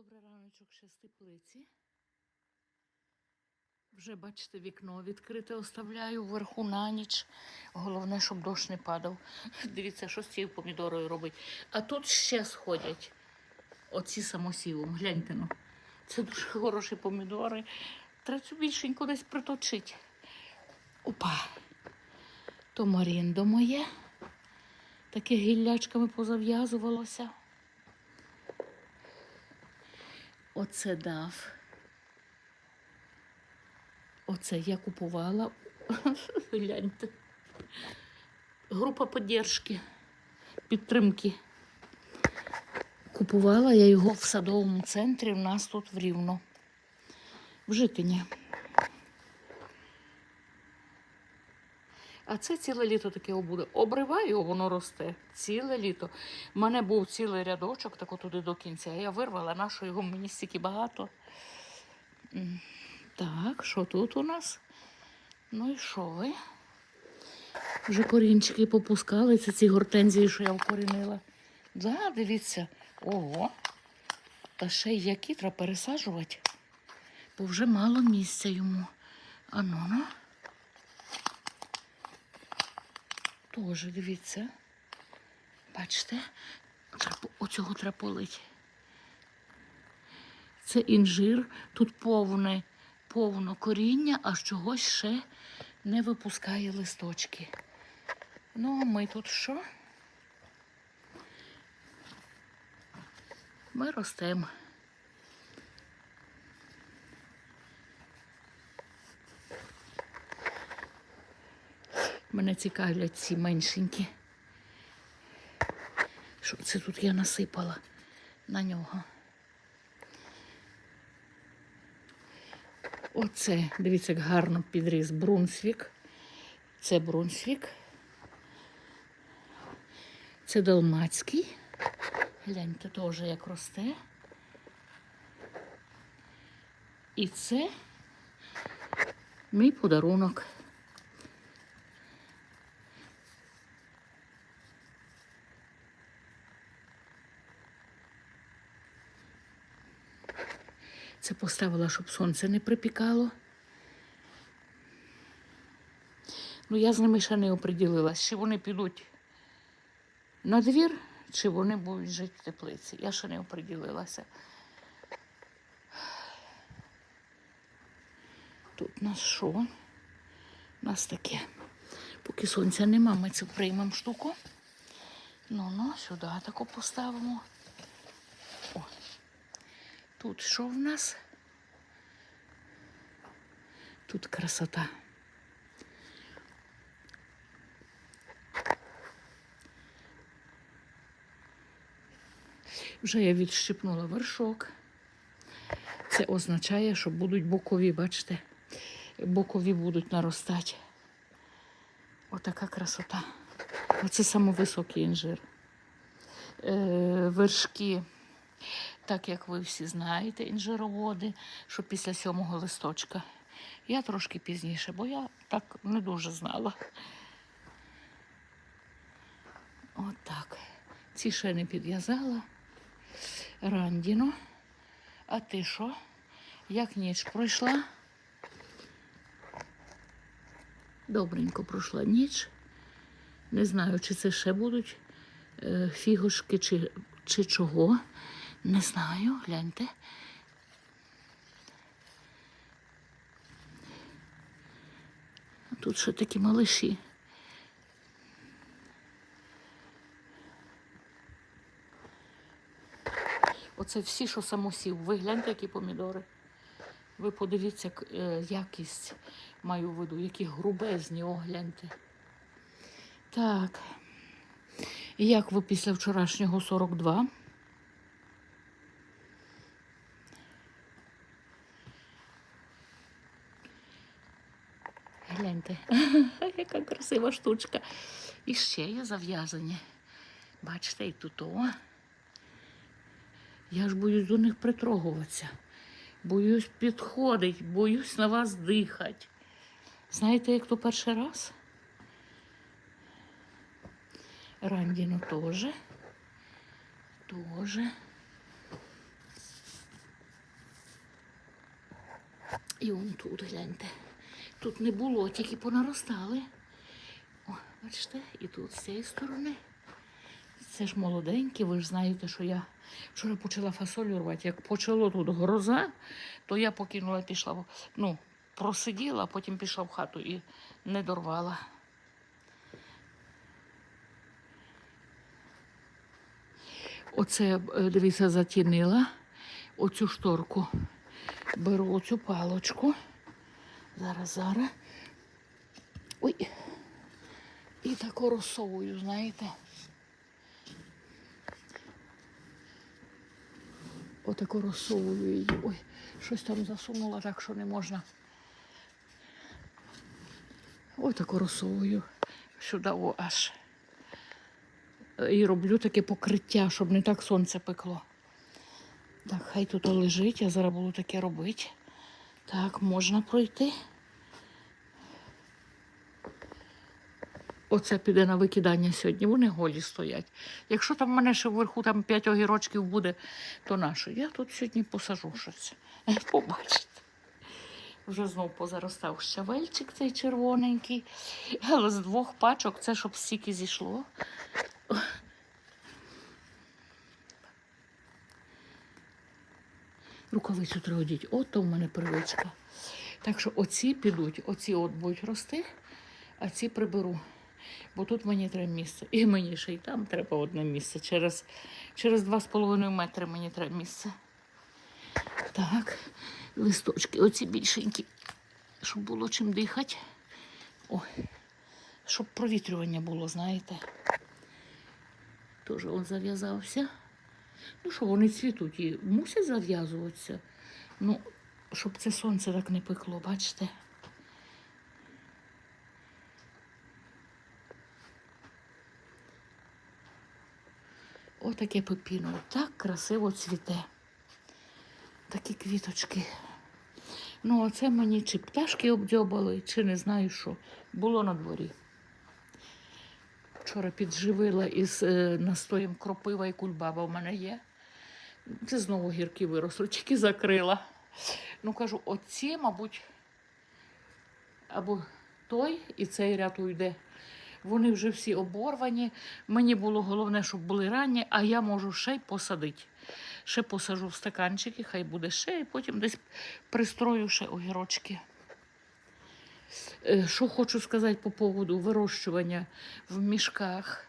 Добрий раночок ще з теплиці. Вже, бачите, вікно відкрите оставляю вверху на ніч. Головне, щоб дощ не падав. Дивіться, що з цією помідорою робить. А тут ще сходять оці самосівом. Гляньте ну. Це дуже хороші помідори. Треба цю більшеньку десь приточити. Опа. То маріндо моє. Таке гіллячками позав'язувалося. Оце дав. Оце я купувала. Гляньте. Група підтримки, підтримки. Купувала я його в садовому центрі у нас тут в Рівно. В Житині. А це ціле літо таке буде. Обриваю, воно росте. Ціле літо. У мене був цілий рядочок, так туди до кінця. Я вирвала, нашу його мені стільки багато. Так, що тут у нас? Ну і що ви? Вже корінчики попускали. Це ці гортензії, що я вкорінила. Да, дивіться. Ого. Та ще й які треба пересаджувати. Бо вже мало місця йому. А ну Тоже, дивіться. Бачите? Оцього треба полити. Це інжир, тут повне, повно коріння, аж чогось ще не випускає листочки. Ну, а ми тут що? Ми ростемо. Мене цікавлять ці меншенькі. Що це тут я насипала на нього? Оце, дивіться, як гарно підріс Брунсвік. Це Брунсвік. Це Далмацький. Гляньте теж, як росте. І це мій подарунок. Це поставила, щоб сонце не припікало. Ну, я з ними ще не оприділилась, чи вони підуть на двір, чи вони будуть жити в теплиці. Я ще не оприділилася. Тут нас що? У нас таке. Поки сонця нема, ми цю приймемо штуку. Ну, ну, сюди таку поставимо. Тут що в нас? Тут красота. Вже я відщипнула вершок. Це означає, що будуть бокові, бачите, бокові будуть наростати. Отака красота. Оце самовисокий інжир. Е, вершки так як ви всі знаєте, інжироводи, що після сьомого листочка. Я трошки пізніше, бо я так не дуже знала. Отак. Ці ще підв'язала. Рандіно. А ти що? Як ніч пройшла? Добренько пройшла ніч. Не знаю, чи це ще будуть е, фігушки, чи, чи чого. Не знаю, гляньте. Тут ще такі малиші. Оце всі, що самосів. Ви гляньте, які помідори. Ви подивіться, е, якість маю в виду, які грубезні, о, гляньте. Так. Як ви після вчорашнього 42? Гляньте, яка красива штучка. І ще є зав'язані. Бачите, і тут. Я ж боюсь до них притрогуватися. Боюсь підходить, боюсь на вас дихати. Знаєте, як то перший раз? Рандіно теж. Теж. І он тут, гляньте. Тут не було, тільки понаростали. О, бачите, і тут з цієї сторони. Це ж молоденькі, ви ж знаєте, що я вчора почала фасолю рвати. Як почало тут гроза, то я покинула, пішла, ну, просиділа, потім пішла в хату і не дорвала. Оце, е, дивіться, затінила оцю шторку. Беру оцю палочку. Зараз, зараз. Ой. І тако розсовую, знаєте. Отако розсовую її. Ой, щось там засунула, так що не можна. Отако розсовую сюди аж. І роблю таке покриття, щоб не так сонце пекло. Так, хай тут лежить, я зараз буду таке робити. Так, можна пройти. Оце піде на викидання сьогодні. Вони голі стоять. Якщо там в мене ще вверху там 5 огірочків буде, то наше. Я тут сьогодні посажу щось. Побачите. Вже знов позаростав щавельчик цей червоненький. Але з двох пачок це щоб стільки зійшло. Рукавицю треба одіть. От то в мене привичка. Так що оці підуть, оці от будуть рости, а ці приберу. Бо тут мені треба місце. І мені ще й там треба одне місце. Через, через 2,5 метри мені треба місце. Так, листочки, оці більшенькі, щоб було чим дихати. Ой, щоб провітрювання було, знаєте. Теж он зав'язався. Ну що, вони цвітуть і мусять зав'язуватися. Ну, щоб це сонце так не пекло, бачите? Отаке пепіно. Так красиво цвіте. Такі квіточки. Ну, оце мені чи пташки обдьобали, чи не знаю що. Було на дворі. Вчора підживила із е, настоєм кропива і кульбаба в мене є. Це знову гірки виросли, тільки закрила. Ну, кажу, оці, мабуть, або той і цей ряд уйде. Вони вже всі оборвані. Мені було головне, щоб були ранні, а я можу ще й посадити. Ще посажу в стаканчики, хай буде ще, і потім десь пристрою ще огірочки. Е, Що хочу сказати по поводу вирощування в мішках.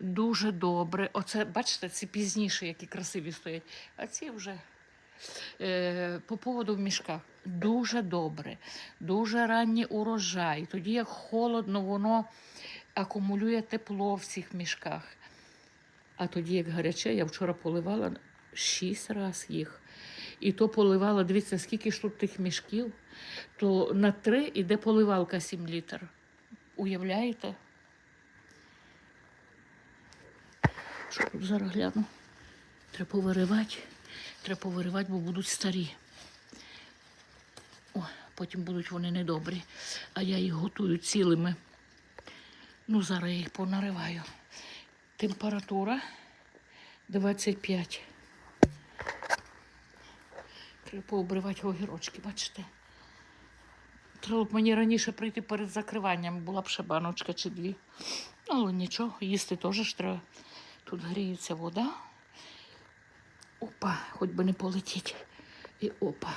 Дуже добре. Оце, бачите, ці пізніше, які красиві стоять, а ці вже е, по поводу в мішках. Дуже добре, дуже ранній урожай. Тоді як холодно, воно акумулює тепло в цих мішках. А тоді, як гаряче, я вчора поливала шість разів їх. І то поливала, дивіться, скільки ж тут тих мішків, то на три іде поливалка 7 літр. Уявляєте? Що тут зараз гляну? Треба повиривати. Треба повиривати, бо будуть старі. О, потім будуть вони недобрі. А я їх готую цілими. Ну, зараз я їх понариваю. Температура 25. Треба пообривати огірочки, бачите? Треба б мені раніше прийти перед закриванням, була б ще баночка чи дві. Ну, але нічого, їсти теж ж треба. Тут гріється вода. Опа, хоч би не полетіть. І опа.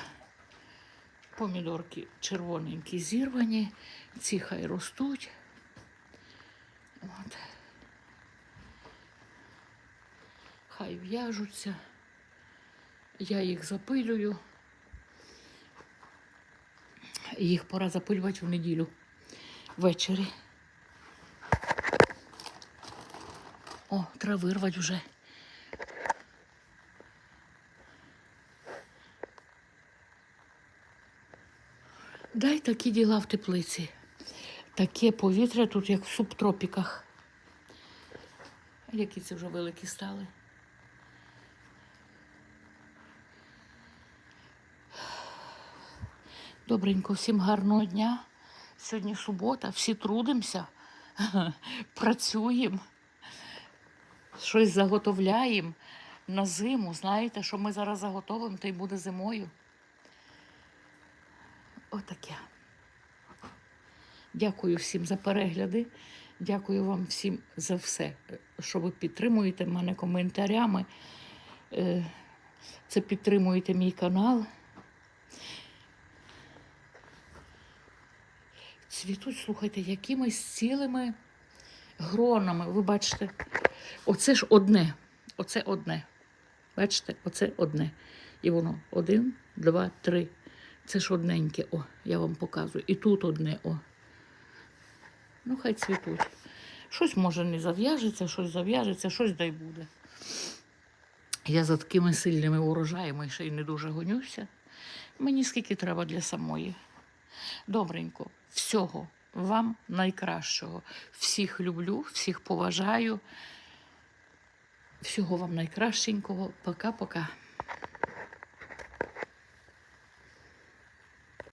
Помідорки червоненькі зірвані, ці хай ростуть. От. Хай в'яжуться. Я їх запилюю. Їх пора запилювати в неділю ввечері. О, треба вирвати вже. Дай такі діла в теплиці. Таке повітря тут, як в субтропіках. Які це вже великі стали. Добренько, всім гарного дня. Сьогодні субота, всі трудимося, працюємо, щось заготовляємо на зиму. Знаєте, що ми зараз заготовимо, то й буде зимою. Отаке. Дякую всім за перегляди. Дякую вам всім за все, що ви підтримуєте мене коментарями. Е, Це підтримуєте мій канал. Цвітуть, слухайте, якимись цілими гронами. Ви бачите, оце ж одне. Оце одне. Бачите, оце одне. І воно один, два, три. Це ж одненьке. О, я вам показую. І тут одне. О. Ну, хай цвітуть. Щось може не зав'яжеться, щось зав'яжеться, щось дай буде. Я за такими сильними урожаями ще й не дуже гонюся. Мені скільки треба для самої. Добренько, всього вам найкращого. Всіх люблю, всіх поважаю. Всього вам найкращенького. Пока-пока.